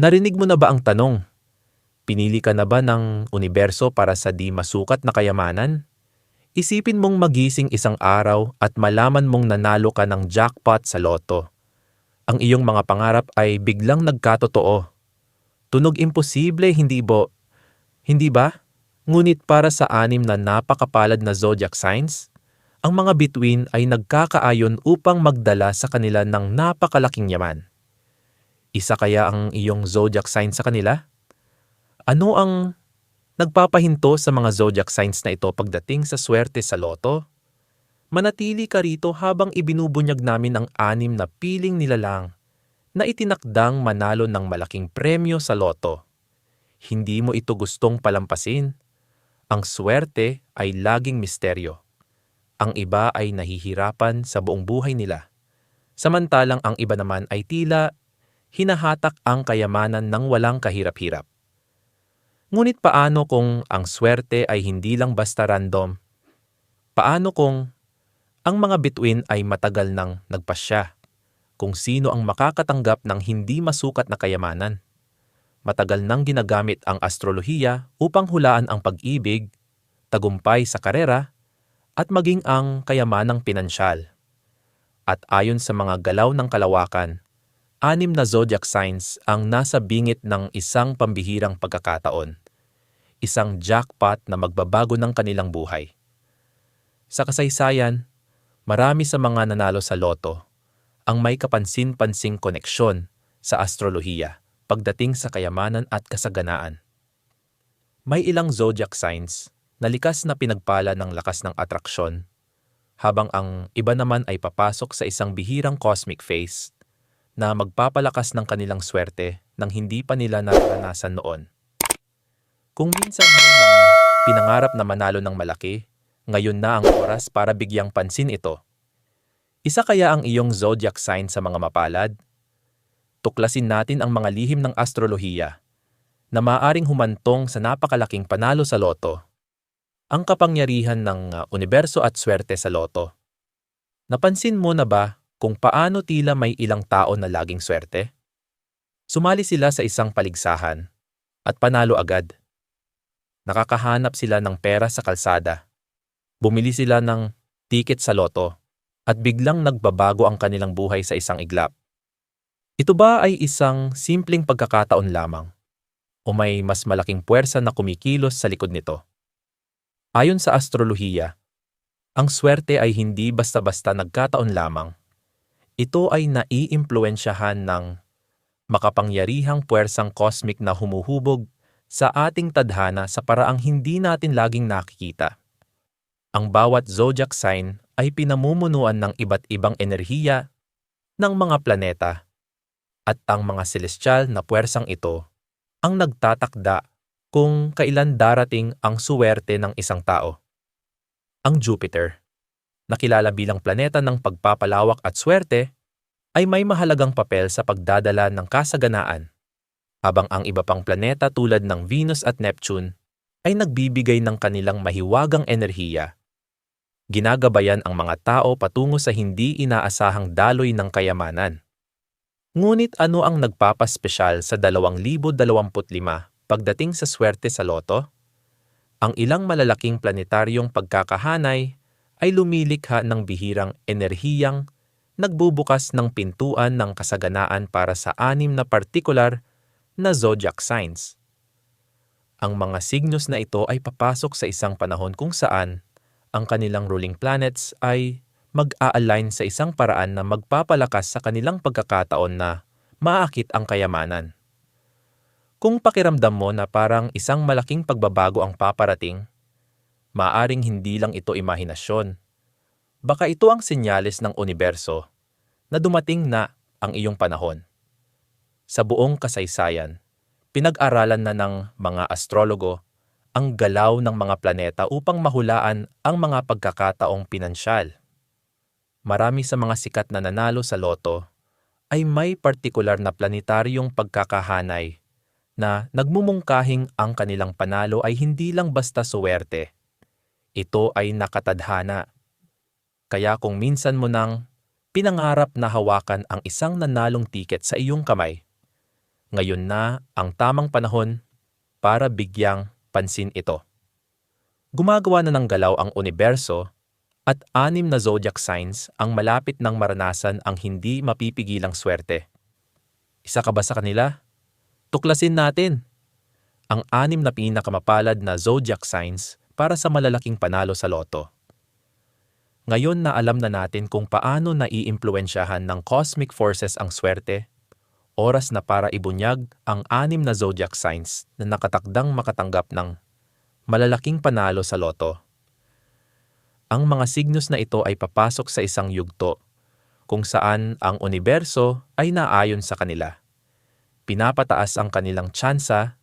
Narinig mo na ba ang tanong? Pinili ka na ba ng universo para sa di masukat na kayamanan? Isipin mong magising isang araw at malaman mong nanalo ka ng jackpot sa loto. Ang iyong mga pangarap ay biglang nagkatotoo. Tunog imposible, hindi bo? Hindi ba? Ngunit para sa anim na napakapalad na zodiac signs, ang mga bituin ay nagkakaayon upang magdala sa kanila ng napakalaking yaman. Isa kaya ang iyong zodiac sign sa kanila? Ano ang nagpapahinto sa mga zodiac signs na ito pagdating sa swerte sa loto? Manatili ka rito habang ibinubunyag namin ang anim na piling nilalang na itinakdang manalo ng malaking premyo sa loto. Hindi mo ito gustong palampasin. Ang swerte ay laging misteryo. Ang iba ay nahihirapan sa buong buhay nila. Samantalang ang iba naman ay tila hinahatak ang kayamanan ng walang kahirap-hirap. Ngunit paano kung ang swerte ay hindi lang basta random? Paano kung ang mga bituin ay matagal nang nagpasya? Kung sino ang makakatanggap ng hindi masukat na kayamanan? Matagal nang ginagamit ang astrolohiya upang hulaan ang pag-ibig, tagumpay sa karera, at maging ang kayamanang pinansyal. At ayon sa mga galaw ng kalawakan, anim na zodiac signs ang nasa bingit ng isang pambihirang pagkakataon. Isang jackpot na magbabago ng kanilang buhay. Sa kasaysayan, marami sa mga nanalo sa loto ang may kapansin-pansing koneksyon sa astrolohiya pagdating sa kayamanan at kasaganaan. May ilang zodiac signs na likas na pinagpala ng lakas ng atraksyon, habang ang iba naman ay papasok sa isang bihirang cosmic phase na magpapalakas ng kanilang swerte nang hindi pa nila naranasan noon. Kung minsan nang pinangarap na manalo ng malaki, ngayon na ang oras para bigyang pansin ito. Isa kaya ang iyong zodiac sign sa mga mapalad? Tuklasin natin ang mga lihim ng astrolohiya na maaring humantong sa napakalaking panalo sa loto. Ang kapangyarihan ng uh, universo at swerte sa loto. Napansin mo na ba kung paano tila may ilang tao na laging swerte? Sumali sila sa isang paligsahan at panalo agad. Nakakahanap sila ng pera sa kalsada. Bumili sila ng tiket sa loto at biglang nagbabago ang kanilang buhay sa isang iglap. Ito ba ay isang simpleng pagkakataon lamang? O may mas malaking puwersa na kumikilos sa likod nito? Ayon sa astrolohiya, ang swerte ay hindi basta-basta nagkataon lamang ito ay naiimpluensyahan ng makapangyarihang puwersang cosmic na humuhubog sa ating tadhana sa paraang hindi natin laging nakikita. Ang bawat zodiac sign ay pinamumunuan ng iba't ibang enerhiya ng mga planeta at ang mga celestial na puwersang ito ang nagtatakda kung kailan darating ang suwerte ng isang tao. Ang Jupiter nakilala bilang planeta ng pagpapalawak at swerte, ay may mahalagang papel sa pagdadala ng kasaganaan, habang ang iba pang planeta tulad ng Venus at Neptune ay nagbibigay ng kanilang mahiwagang enerhiya. Ginagabayan ang mga tao patungo sa hindi inaasahang daloy ng kayamanan. Ngunit ano ang nagpapaspesyal sa 2025 pagdating sa swerte sa loto? Ang ilang malalaking planetaryong pagkakahanay ay lumilikha ng bihirang enerhiyang nagbubukas ng pintuan ng kasaganaan para sa anim na partikular na zodiac signs. Ang mga signos na ito ay papasok sa isang panahon kung saan ang kanilang ruling planets ay mag-a-align sa isang paraan na magpapalakas sa kanilang pagkakataon na maakit ang kayamanan. Kung pakiramdam mo na parang isang malaking pagbabago ang paparating, Maaring hindi lang ito imahinasyon. Baka ito ang senyales ng universo na dumating na ang iyong panahon. Sa buong kasaysayan, pinag-aralan na ng mga astrologo ang galaw ng mga planeta upang mahulaan ang mga pagkakataong pinansyal. Marami sa mga sikat na nanalo sa loto ay may partikular na planetaryong pagkakahanay na nagmumungkahing ang kanilang panalo ay hindi lang basta suwerte, ito ay nakatadhana. Kaya kung minsan mo nang pinangarap na hawakan ang isang nanalong tiket sa iyong kamay, Ngayon na ang tamang panahon para bigyang pansin ito. Gumagawa na ng galaw ang universo at anim na zodiac signs ang malapit ng maranasan ang hindi mapipigilang swerte. Isa ka ba sa kanila? Tuklasin natin ang anim na pinakamapalad na zodiac signs para sa malalaking panalo sa loto. Ngayon na alam na natin kung paano naiimpluensyahan ng cosmic forces ang swerte, oras na para ibunyag ang anim na zodiac signs na nakatakdang makatanggap ng malalaking panalo sa loto. Ang mga signos na ito ay papasok sa isang yugto kung saan ang universo ay naayon sa kanila. Pinapataas ang kanilang tsansa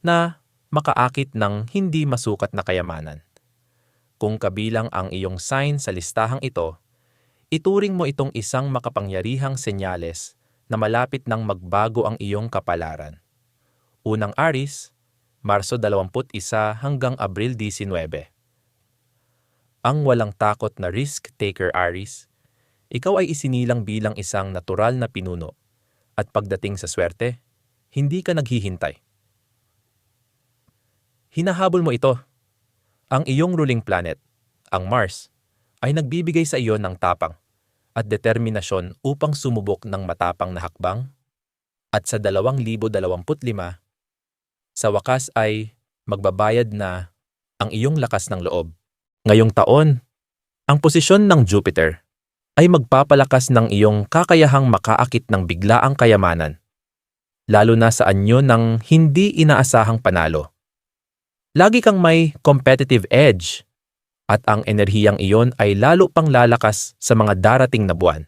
na makaakit ng hindi masukat na kayamanan. Kung kabilang ang iyong sign sa listahang ito, ituring mo itong isang makapangyarihang senyales na malapit nang magbago ang iyong kapalaran. Unang Aris, Marso 21 hanggang Abril 19 ang walang takot na risk-taker Aris, ikaw ay isinilang bilang isang natural na pinuno at pagdating sa swerte, hindi ka naghihintay. Hinahabol mo ito. Ang iyong ruling planet, ang Mars, ay nagbibigay sa iyo ng tapang at determinasyon upang sumubok ng matapang na hakbang at sa 2025, sa wakas ay magbabayad na ang iyong lakas ng loob Ngayong taon, ang posisyon ng Jupiter ay magpapalakas ng iyong kakayahang makaakit ng biglaang kayamanan, lalo na sa anyo ng hindi inaasahang panalo. Lagi kang may competitive edge at ang enerhiyang iyon ay lalo pang lalakas sa mga darating na buwan.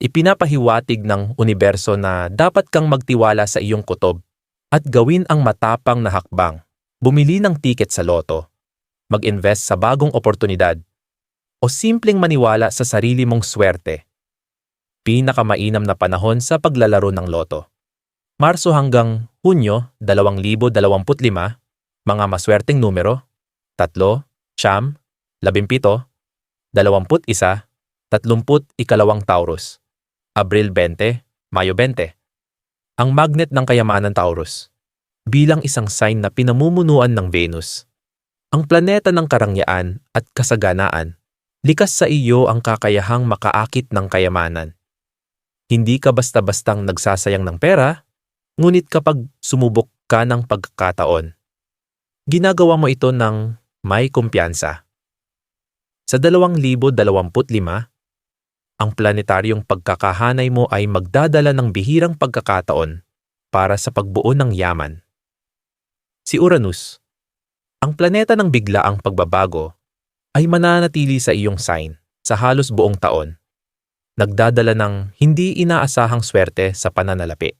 Ipinapahiwatig ng universo na dapat kang magtiwala sa iyong kutob at gawin ang matapang na hakbang, bumili ng tiket sa loto mag-invest sa bagong oportunidad, o simpleng maniwala sa sarili mong swerte. Pinakamainam na panahon sa paglalaro ng loto. Marso hanggang Hunyo 2025, mga maswerteng numero, 3, Siyam, 17, 21, 30 ikalawang Taurus, Abril 20, Mayo 20. Ang magnet ng kayamanan Taurus, bilang isang sign na pinamumunuan ng Venus ang planeta ng karangyaan at kasaganaan, likas sa iyo ang kakayahang makaakit ng kayamanan. Hindi ka basta-bastang nagsasayang ng pera, ngunit kapag sumubok ka ng pagkakataon, ginagawa mo ito ng may kumpiyansa. Sa 2025, ang planetaryong pagkakahanay mo ay magdadala ng bihirang pagkakataon para sa pagbuo ng yaman. Si Uranus, ang planeta ng biglaang pagbabago ay mananatili sa iyong sign sa halos buong taon. Nagdadala ng hindi inaasahang swerte sa pananalapi.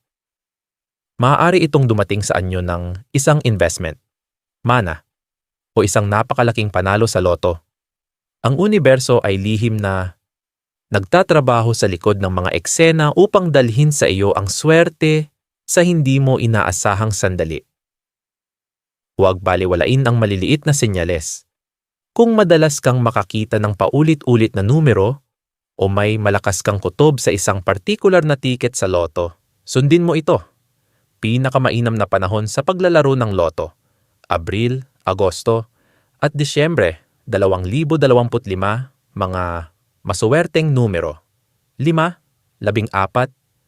Maaari itong dumating sa anyo ng isang investment, mana, o isang napakalaking panalo sa loto. Ang universo ay lihim na nagtatrabaho sa likod ng mga eksena upang dalhin sa iyo ang swerte sa hindi mo inaasahang sandali. Huwag baliwalain ang maliliit na senyales. Kung madalas kang makakita ng paulit-ulit na numero o may malakas kang kutob sa isang partikular na tiket sa loto, sundin mo ito. Pinakamainam na panahon sa paglalaro ng loto, Abril, Agosto, at Disyembre 2025 mga masuwerteng numero 5, 14,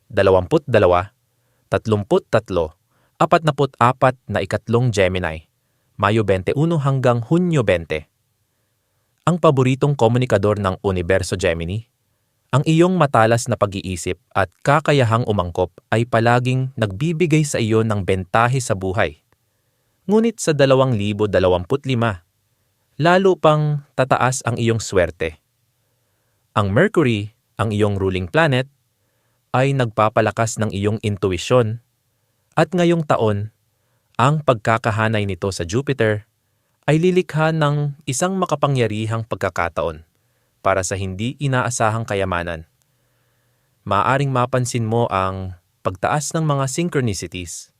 22, 33, 44 na ikatlong Gemini, Mayo 21 hanggang Hunyo 20. Ang paboritong komunikador ng Universo Gemini, ang iyong matalas na pag-iisip at kakayahang umangkop ay palaging nagbibigay sa iyo ng bentahe sa buhay. Ngunit sa 2025, lalo pang tataas ang iyong swerte. Ang Mercury, ang iyong ruling planet, ay nagpapalakas ng iyong intuisyon at ngayong taon, ang pagkakahanay nito sa Jupiter ay lilikha ng isang makapangyarihang pagkakataon para sa hindi inaasahang kayamanan. Maaring mapansin mo ang pagtaas ng mga synchronicities,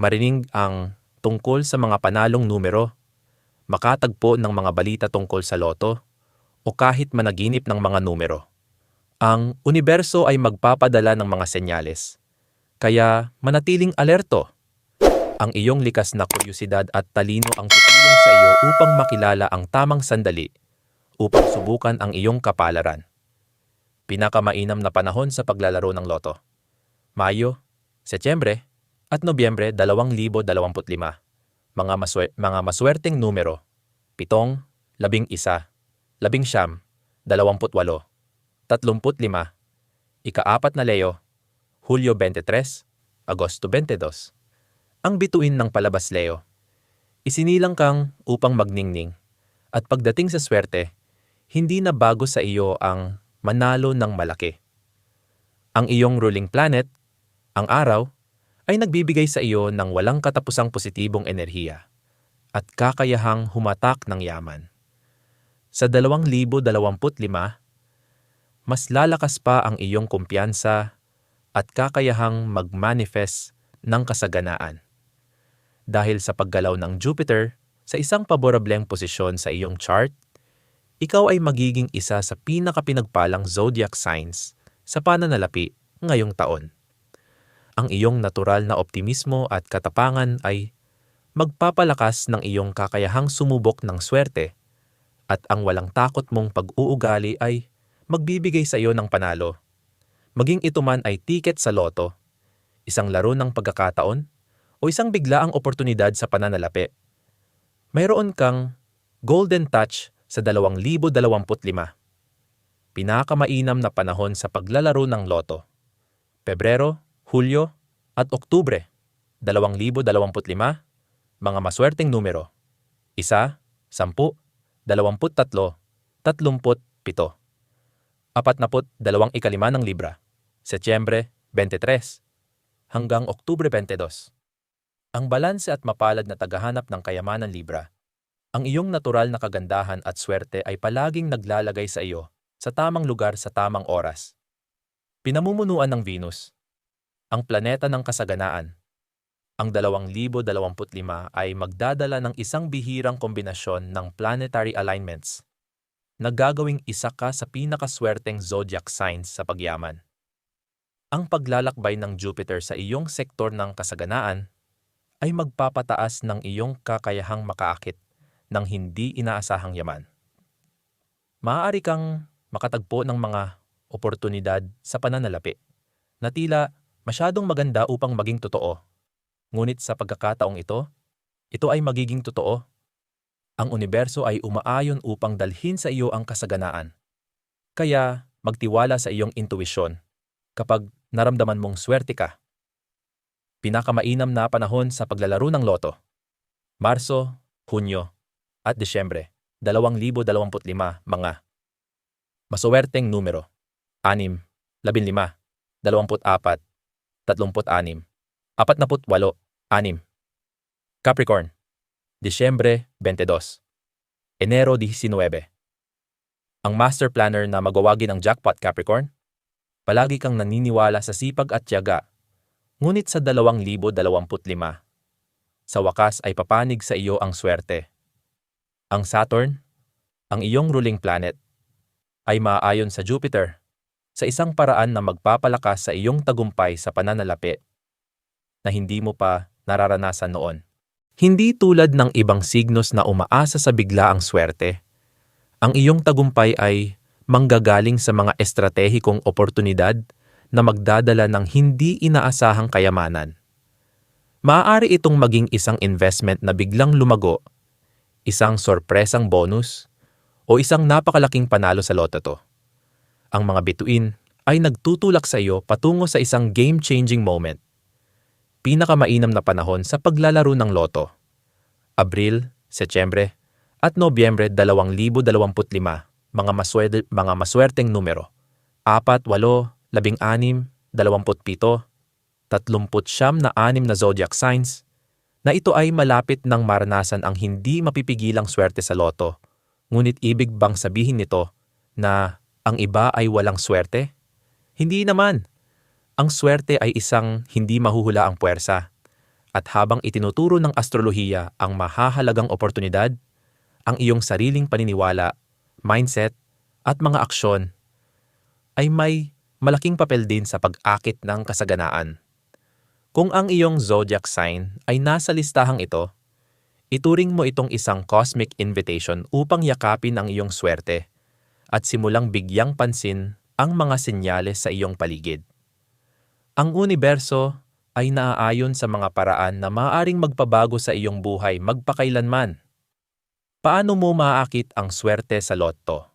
marinig ang tungkol sa mga panalong numero, makatagpo ng mga balita tungkol sa loto, o kahit managinip ng mga numero. Ang universo ay magpapadala ng mga senyales Kaya manatiling alerto. Ang iyong likas na kuryusidad at talino ang tutulong sa iyo upang makilala ang tamang sandali upang subukan ang iyong kapalaran. Pinakamainam na panahon sa paglalaro ng loto. Mayo, Setyembre, at Nobyembre 2025. Mga, maswer- mga maswerteng numero. Pitong, labing isa, labing siyam, dalawamputwalo, tatlumput-lima, ikaapat na Leo, Hulyo 23, Agosto 22. Ang bituin ng palabas Leo. Isinilang kang upang magningning, at pagdating sa swerte, hindi na bago sa iyo ang manalo ng malaki. Ang iyong ruling planet, ang araw, ay nagbibigay sa iyo ng walang katapusang positibong enerhiya at kakayahang humatak ng yaman. Sa 2025, mas lalakas pa ang iyong kumpiyansa at kakayahang mag-manifest ng kasaganaan. Dahil sa paggalaw ng Jupiter sa isang paborableng posisyon sa iyong chart, ikaw ay magiging isa sa pinakapinagpalang zodiac signs sa pananalapi ngayong taon. Ang iyong natural na optimismo at katapangan ay magpapalakas ng iyong kakayahang sumubok ng swerte at ang walang takot mong pag-uugali ay magbibigay sa iyo ng panalo. Maging ito man ay tiket sa loto, isang laro ng pagkakataon, o isang biglaang oportunidad sa pananalapi. Mayroon kang golden touch sa 2025. Pinakamainam na panahon sa paglalaro ng loto. Pebrero, Hulyo, at Oktubre 2025, mga maswerteng numero. Isa, sampu, dalawamput tatlo, tatlumput pito. Apatnaput dalawang ikalima ng Libra, Setyembre 23 hanggang Oktubre 22. Ang balanse at mapalad na tagahanap ng kayamanan Libra. Ang iyong natural na kagandahan at swerte ay palaging naglalagay sa iyo sa tamang lugar sa tamang oras. Pinamumunuan ng Venus, ang planeta ng kasaganaan. Ang 2025 ay magdadala ng isang bihirang kombinasyon ng planetary alignments na gagawing isa ka sa pinakaswerteng zodiac signs sa pagyaman. Ang paglalakbay ng Jupiter sa iyong sektor ng kasaganaan ay magpapataas ng iyong kakayahang makaakit ng hindi inaasahang yaman. Maaari kang makatagpo ng mga oportunidad sa pananalapi na tila masyadong maganda upang maging totoo. Ngunit sa pagkakataong ito, ito ay magiging totoo. Ang universo ay umaayon upang dalhin sa iyo ang kasaganaan. Kaya magtiwala sa iyong intuisyon kapag naramdaman mong swerte ka pinakamainam na panahon sa paglalaro ng loto. Marso, Hunyo, at Desyembre, 2025 mga Masuwerteng numero 6, 15, 24, 36, 48, 6. Capricorn, Disyembre 22, Enero 19. Ang master planner na magwawagi ng jackpot Capricorn, palagi kang naniniwala sa sipag at tiyaga Ngunit sa 2025, sa wakas ay papanig sa iyo ang swerte. Ang Saturn, ang iyong ruling planet, ay maaayon sa Jupiter sa isang paraan na magpapalakas sa iyong tagumpay sa pananalapi na hindi mo pa nararanasan noon. Hindi tulad ng ibang signos na umaasa sa biglaang swerte. Ang iyong tagumpay ay manggagaling sa mga estratehikong oportunidad na magdadala ng hindi inaasahang kayamanan. Maaari itong maging isang investment na biglang lumago, isang sorpresang bonus, o isang napakalaking panalo sa loto. Ang mga bituin ay nagtutulak sa iyo patungo sa isang game-changing moment. Pinakamainam na panahon sa paglalaro ng loto. Abril, Setyembre, at Nobyembre 2025, mga, maswerte, mga maswerteng numero. 4, 8, labing anim, dalawamput pito, tatlumput siyam na anim na zodiac signs, na ito ay malapit ng maranasan ang hindi mapipigilang swerte sa loto. Ngunit ibig bang sabihin nito na ang iba ay walang swerte? Hindi naman. Ang swerte ay isang hindi mahuhula ang puwersa. At habang itinuturo ng astrolohiya ang mahahalagang oportunidad, ang iyong sariling paniniwala, mindset, at mga aksyon ay may malaking papel din sa pag-akit ng kasaganaan. Kung ang iyong zodiac sign ay nasa listahang ito, ituring mo itong isang cosmic invitation upang yakapin ang iyong swerte at simulang bigyang pansin ang mga senyales sa iyong paligid. Ang universo ay naaayon sa mga paraan na maaaring magpabago sa iyong buhay magpakailanman. Paano mo maaakit ang swerte sa loto?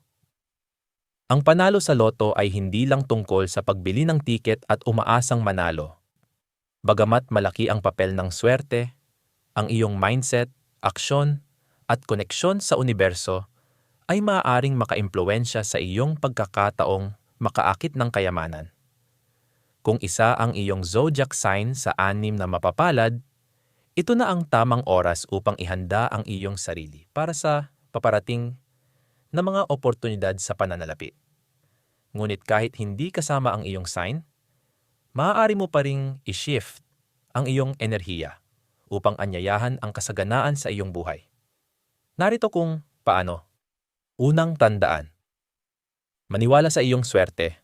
Ang panalo sa loto ay hindi lang tungkol sa pagbili ng tiket at umaasang manalo. Bagamat malaki ang papel ng swerte, ang iyong mindset, aksyon, at koneksyon sa universo ay maaaring makaimpluwensya sa iyong pagkakataong makaakit ng kayamanan. Kung isa ang iyong zodiac sign sa anim na mapapalad, ito na ang tamang oras upang ihanda ang iyong sarili para sa paparating na mga oportunidad sa pananalapi. Ngunit kahit hindi kasama ang iyong sign, maaari mo pa ring i-shift ang iyong enerhiya upang anyayahan ang kasaganaan sa iyong buhay. Narito kung paano. Unang tandaan. Maniwala sa iyong swerte.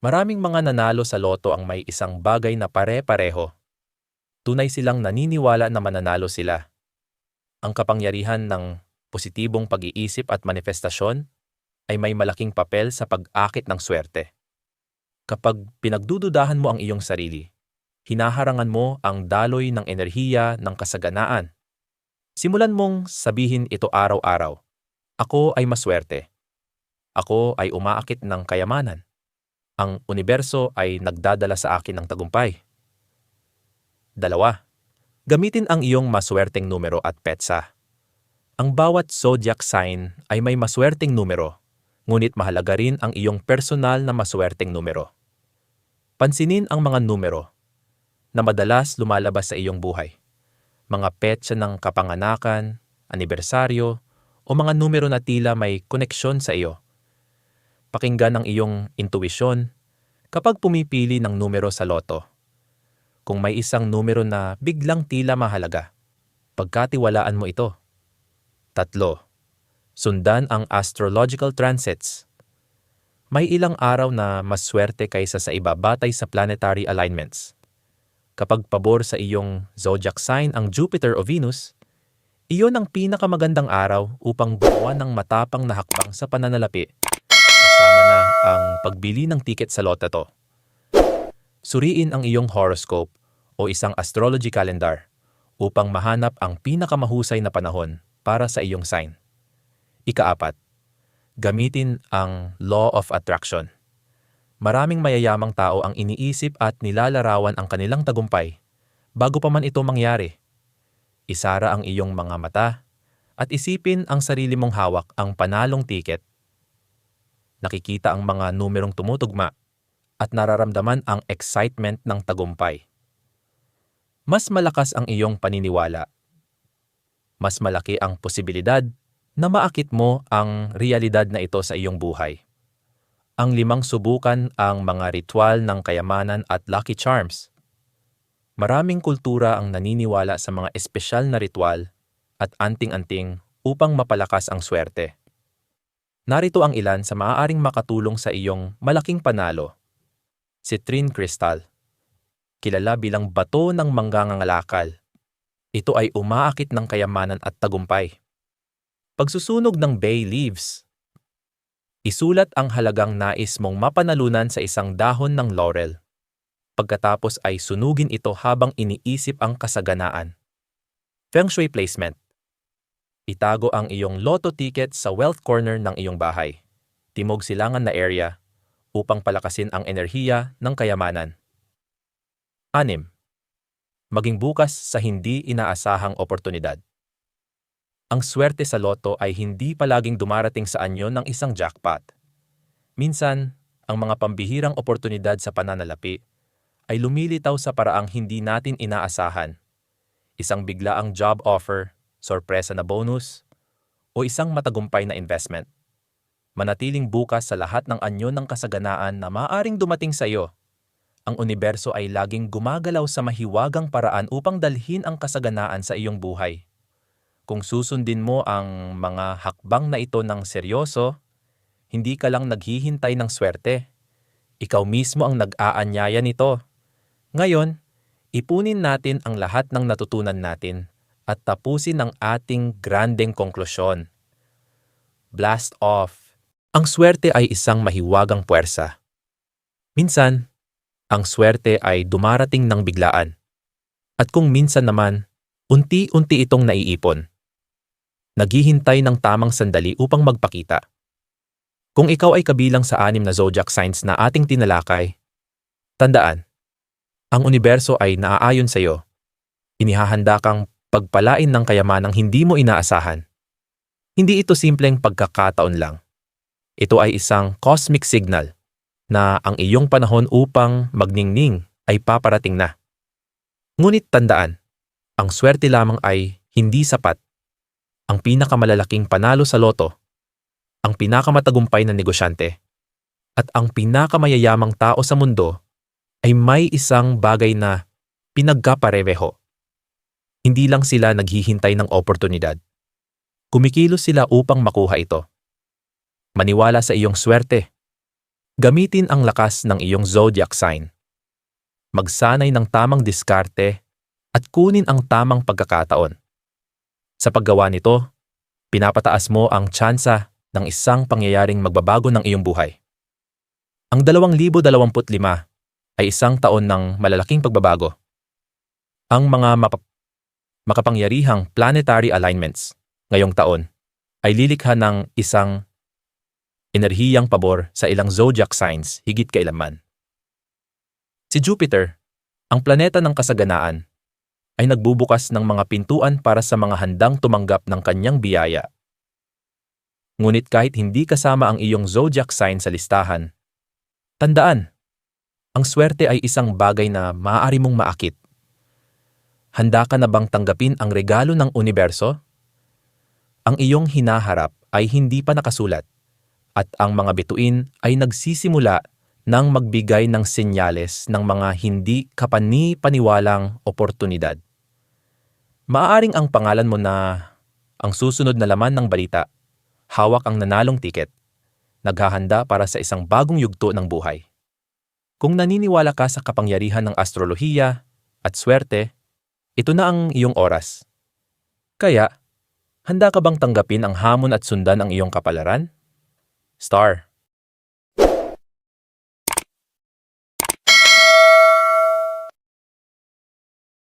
Maraming mga nanalo sa loto ang may isang bagay na pare-pareho. Tunay silang naniniwala na mananalo sila. Ang kapangyarihan ng positibong pag-iisip at manifestasyon ay may malaking papel sa pag-akit ng swerte. Kapag pinagdududahan mo ang iyong sarili, hinaharangan mo ang daloy ng enerhiya ng kasaganaan. Simulan mong sabihin ito araw-araw. Ako ay maswerte. Ako ay umaakit ng kayamanan. Ang universo ay nagdadala sa akin ng tagumpay. Dalawa, gamitin ang iyong maswerteng numero at petsa. Ang bawat zodiac sign ay may maswerteng numero, ngunit mahalaga rin ang iyong personal na maswerteng numero. Pansinin ang mga numero na madalas lumalabas sa iyong buhay. Mga petsa ng kapanganakan, anibersaryo, o mga numero na tila may koneksyon sa iyo. Pakinggan ang iyong intuisyon kapag pumipili ng numero sa loto. Kung may isang numero na biglang tila mahalaga, pagkatiwalaan mo ito. Tatlo, sundan ang astrological transits. May ilang araw na mas swerte kaysa sa iba batay sa planetary alignments. Kapag pabor sa iyong zodiac sign ang Jupiter o Venus, iyon ang pinakamagandang araw upang gumawa ng matapang na hakbang sa pananalapi, kasama na ang pagbili ng tiket sa lotato. Suriin ang iyong horoscope o isang astrology calendar upang mahanap ang pinakamahusay na panahon para sa iyong sign. Ikaapat, gamitin ang law of attraction. Maraming mayayamang tao ang iniisip at nilalarawan ang kanilang tagumpay bago pa man ito mangyari. Isara ang iyong mga mata at isipin ang sarili mong hawak ang panalong tiket. Nakikita ang mga numerong tumutugma at nararamdaman ang excitement ng tagumpay. Mas malakas ang iyong paniniwala. Mas malaki ang posibilidad na maakit mo ang realidad na ito sa iyong buhay ang limang subukan ang mga ritual ng kayamanan at lucky charms. Maraming kultura ang naniniwala sa mga espesyal na ritual at anting-anting upang mapalakas ang swerte. Narito ang ilan sa maaaring makatulong sa iyong malaking panalo. Citrine Crystal Kilala bilang bato ng manggangangalakal. Ito ay umaakit ng kayamanan at tagumpay. Pagsusunog ng bay leaves Isulat ang halagang nais mong mapanalunan sa isang dahon ng laurel. Pagkatapos ay sunugin ito habang iniisip ang kasaganaan. Feng Shui Placement Itago ang iyong lotto ticket sa wealth corner ng iyong bahay, timog silangan na area, upang palakasin ang enerhiya ng kayamanan. 6. Maging bukas sa hindi inaasahang oportunidad. Ang swerte sa loto ay hindi palaging dumarating sa anyo ng isang jackpot. Minsan, ang mga pambihirang oportunidad sa pananalapi ay lumilitaw sa paraang hindi natin inaasahan. Isang biglaang job offer, sorpresa na bonus, o isang matagumpay na investment. Manatiling bukas sa lahat ng anyo ng kasaganaan na maaring dumating sa iyo. Ang universo ay laging gumagalaw sa mahiwagang paraan upang dalhin ang kasaganaan sa iyong buhay. Kung susundin mo ang mga hakbang na ito ng seryoso, hindi ka lang naghihintay ng swerte. Ikaw mismo ang nag-aanyaya nito. Ngayon, Ipunin natin ang lahat ng natutunan natin at tapusin ang ating grandeng konklusyon. Blast off. Ang swerte ay isang mahiwagang puwersa. Minsan, ang swerte ay dumarating ng biglaan. At kung minsan naman, unti-unti itong naiipon. Naghihintay ng tamang sandali upang magpakita. Kung ikaw ay kabilang sa anim na zodiac signs na ating tinalakay, tandaan, ang universo ay naaayon sa iyo. Inihahanda kang pagpalain ng kayamanang hindi mo inaasahan. Hindi ito simpleng pagkakataon lang. Ito ay isang cosmic signal na ang iyong panahon upang magningning ay paparating na. Ngunit tandaan, ang swerte lamang ay hindi sapat. Ang pinakamalalaking panalo sa loto, ang pinakamatagumpay na negosyante, at ang pinakamayayamang tao sa mundo ay may isang bagay na pinagkapareho. Hindi lang sila naghihintay ng oportunidad. Kumikilos sila upang makuha ito. Maniwala sa iyong swerte. Gamitin ang lakas ng iyong zodiac sign. Magsanay ng tamang diskarte at kunin ang tamang pagkakataon. Sa paggawa nito, pinapataas mo ang tsansa ng isang pangyayaring magbabago ng iyong buhay. Ang 2025 ay isang taon ng malalaking pagbabago. Ang mga mapa- makapangyarihang planetary alignments ngayong taon ay lilikha ng isang enerhiyang pabor sa ilang zodiac signs higit kailanman. Si Jupiter, ang planeta ng kasaganaan, ay nagbubukas ng mga pintuan para sa mga handang tumanggap ng kanyang biyaya. Ngunit kahit hindi kasama ang iyong zodiac sign sa listahan, tandaan, ang swerte ay isang bagay na maaari mong maakit. Handa ka na bang tanggapin ang regalo ng universo? Ang iyong hinaharap ay hindi pa nakasulat at ang mga bituin ay nagsisimula ng magbigay ng senyales ng mga hindi kapani-paniwalang oportunidad. Maaaring ang pangalan mo na ang susunod na laman ng balita, hawak ang nanalong tiket, naghahanda para sa isang bagong yugto ng buhay. Kung naniniwala ka sa kapangyarihan ng astrolohiya at swerte, ito na ang iyong oras. Kaya, handa ka bang tanggapin ang hamon at sundan ang iyong kapalaran? Star